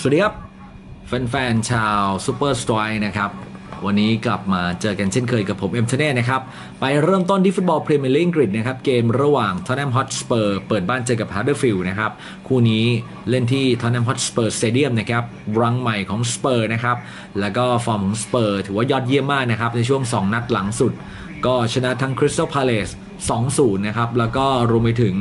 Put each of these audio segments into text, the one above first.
สวัสดีครับ แฟนๆ ชาวซูเปอร์ส r ต e นะครับ วันนี้กลับมาเจอกันเช่นเคยกับผมเอ็มเทเน่นะครับ ไปเริ่มต้นที่ฟุตบอลพรีเมียร์ลีกอังกฤษนะครับ เกมระหว่างท o น n น a m ฮอตสเปอร์เปิดบ้านเจอกับฮาร์เดอร์ฟิลด์นะครับ คู่นี้เล่นที่ท o น n น a m ฮอตสเปอร์สเตเดียมนะครับ รังใหม่ของสเปอร์นะครับ แล้วก็ฟอร์มของสเปอร์ถือว่ายอดเยี่ยมมากนะครับ ในช่วง 2 นัดหลังสุด ก็ชนะทั้งคริสตัลพาเลส 2-0 นะครับ แล้วก็รวมไปถึง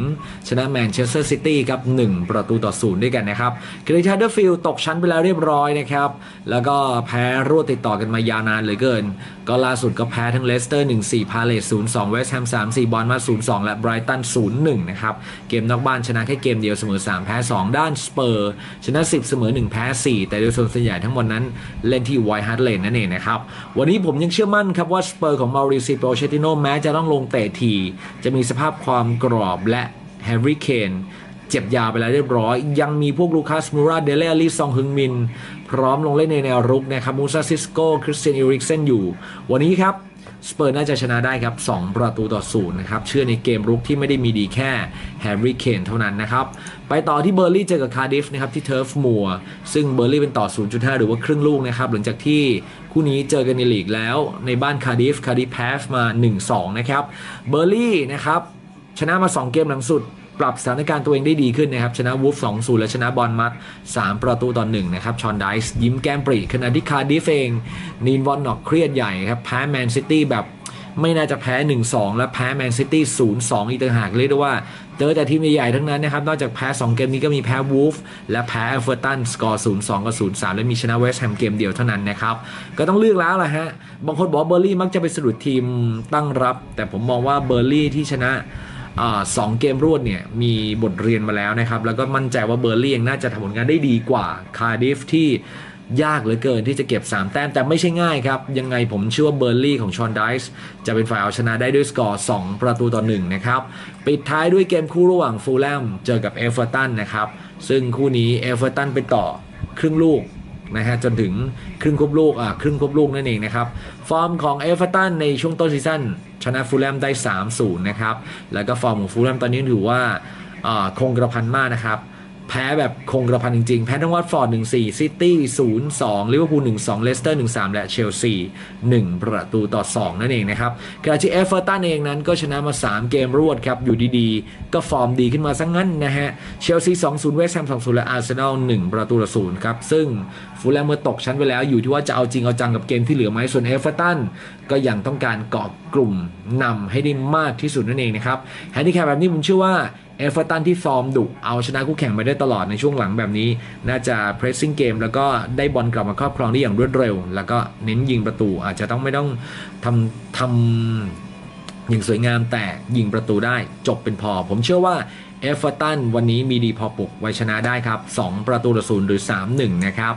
ชนะแมนเชสเตอร์ซิตี้ครับ 1 ประตูต่อ 0 ด้วยกันนะครับคริสตัลเดอร์ฟิลด์ตกชั้นไปแล้วเรียบร้อยนะครับ แล้วก็แพ้รวดติดต่อกันมายาวนานเหลือเกิน ก็ล่าสุดก็แพ้ทั้งเลสเตอร์ 1-4 พาเลส0-2 เวสต์แฮม 3-4 บอลมา0-2 และไบรตัน 0-1 นะครับ เกมนอกบ้านชนะแค่เกมเดียวเสมอ 3 แพ้ 2 ด้านสเปอร์ ชนะ 10 เสมอ 1 แพ้ 4 แต่โดยส่วนใหญ่ทั้งหมดนั้นเล่นที่ไวท์ฮาร์ดเลนนั่นเองนะครับ วันนี้ผมยังเชื่อมั่นครับว่าสเปอร์ของมาริซิโปเชติโนแม้จะต้องลงเตะทีจะมีสภาพความกรอบและแฮร์รี่เคนเจ็บยาวไปแล้วเรียบร้อย ยังมีพวกลูคัสมูราเดเลลีซองฮึงมิน พร้อมลงเล่นในแนวรุกนะครับมูซาซิสโกคริสเตียนอิริกเซนอยู่ วันนี้ครับ สเปอร์น่าจะชนะได้ครับ 2 ประตูต่อศูนย์นะครับ เชื่อในเกมรุกที่ไม่ได้มีดีแค่แฮร์รี่เคนเท่านั้นนะครับ ไปต่อที่เบอร์ลี่เจอกับคาร์ดิฟนะครับที่เทิร์ฟมัวซึ่งเบอร์ลี่เป็นต่อ 0.5 หรือว่าครึ่งลูกนะครับ หลังจากที่คู่นี้เจอกันในลีกแล้วในบ้านคาร์ดิฟคาร์ดิฟแพ้มา 1-2 นะครับ เบอร์ลี่นะครับชนะมา 2 เกมหลังสุด ปรับสถานการณ์ตัวเองได้ดีขึ้นนะครับ ชนะวูฟ2-0 และชนะบอลมัด 3 ประตูต่อ1นะครับ ชอนไดส์ยิ้มแก้มปรีขณะที่คาร์ดิฟเองนีนวอนนอกเครียดใหญ่ครับ แพ้แมนซิตี้แบบไม่น่าจะแพ้ 1-2 และแพ้แมนซิตี้ 0-2 อีกต่างหากเรียกได้ว่าเจอแต่ทีมใหญ่ๆทั้งนั้นนะครับ นอกจากแพ้ 2 เกมนี้ก็มีแพ้วูฟและแพ้เอเวอร์ตันสกอร์ 0-2 กับ 0-3 และมีชนะเวสต์แฮมเกมเดียวเท่านั้นนะครับ ก็ต้องเลือกแล้วแหละฮะ บางคนบอกเบอร์ลี่มักจะไปสะดุดทีมตั้งรับ แต่ผมมองว่าเบอร์ลี่ที่ชนะ สองเกมรวดเนี่ยมีบทเรียนมาแล้วนะครับ แล้วก็มั่นใจว่าเบอร์ลี่ยังน่าจะทำผลงานได้ดีกว่าคาร์ดิฟที่ยากเหลือเกินที่จะเก็บ 3 แต้ม แต่ไม่ใช่ง่ายครับ ยังไงผมเชื่อว่าเบอร์ลี่ของชอนไดส์จะเป็นฝ่ายเอาชนะได้ด้วยสกอร์ 2 ประตูต่อ 1 นะครับ ปิดท้ายด้วยเกมคู่ระหว่างฟูลแลมเจอกับเอเวอร์ตันนะครับ ซึ่งคู่นี้เอเวอร์ตันไปต่อครึ่งลูกนะฮะจนถึงครึ่งครบลูกอะครึ่งครบลูกนั่นเองนะครับ ฟอร์มของเอเวอร์ตันในช่วงต้นซีซั่น ชนะฟูลแลมได้ 3-0 นะครับ แล้วก็ฟอร์มของฟูลแลมตอนนี้ถือว่าคงกระพันมากนะครับ แพ้แบบคงกระพันจริงๆ แพ้ทั้งวัตฟอร์ด1-4ซิตี้0-2ลิเวอร์พูล1-2เลสเตอร์1-3 และเชลซี1 ประตูต่อ 2 นั่นเองนะครับขณะที่เอเวอร์ตันเองนั้นก็ชนะมา 3 เกมรวดครับ อยู่ดีๆ ก็ฟอร์มดีขึ้นมาซะงงั้นนะฮะเชลซี2-0เวสต์แฮม2-0 และอาร์เซนอล1ประตูต่อ0ครับ ซึ่งฟูลแลมเมื่อตกชั้นไปแล้วอยู่ที่ว่าจะเอาจริงเอาจังกับเกมที่เหลือไหมส่วนเอเวอร์ตันก็ยังต้องการเกาะกลุ่มนำให้ได้มากที่สุดนั่นเองนะครับแฮนดี้แคปแบบนี้ผมเชื่อว่า เอเวอร์ตันที่ฟอร์มดุเอาชนะคู่แข่งไปได้ตลอดในช่วงหลังแบบนี้ น่าจะเพรสซิ่งเกมแล้วก็ได้บอลกลับมาครอบครองได้อย่างรวดเร็ว แล้วก็เน้นยิงประตูอาจจะต้องไม่ต้องทำทำอย่างสวยงามแต่ยิงประตูได้จบเป็นพอ ผมเชื่อว่าเอฟเวอร์ตันวันนี้มีดีพอปลุกไว้ชนะได้ครับ 2 ประตูต่อศูนย์หรือ 3-1 นะครับ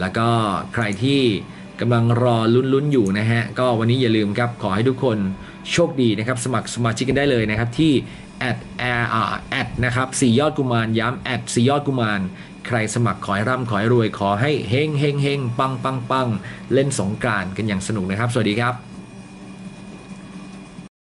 แล้วก็ใครที่กำลังรอลุ้นๆอยู่นะฮะ ก็วันนี้อย่าลืมครับ ขอให้ทุกคนโชคดีนะครับ สมัครสมาชิกกันได้เลยนะครับที่ แอดแอดนะครับสี่ยอดกุมารย้ำแอดสี่ยอดกุมารใครสมัครขอให้ร่ำขอให้รวยขอให้เฮงเฮงเฮงปังปังปังเล่นสงกรานกันอย่างสนุกนะครับ สวัสดีครับ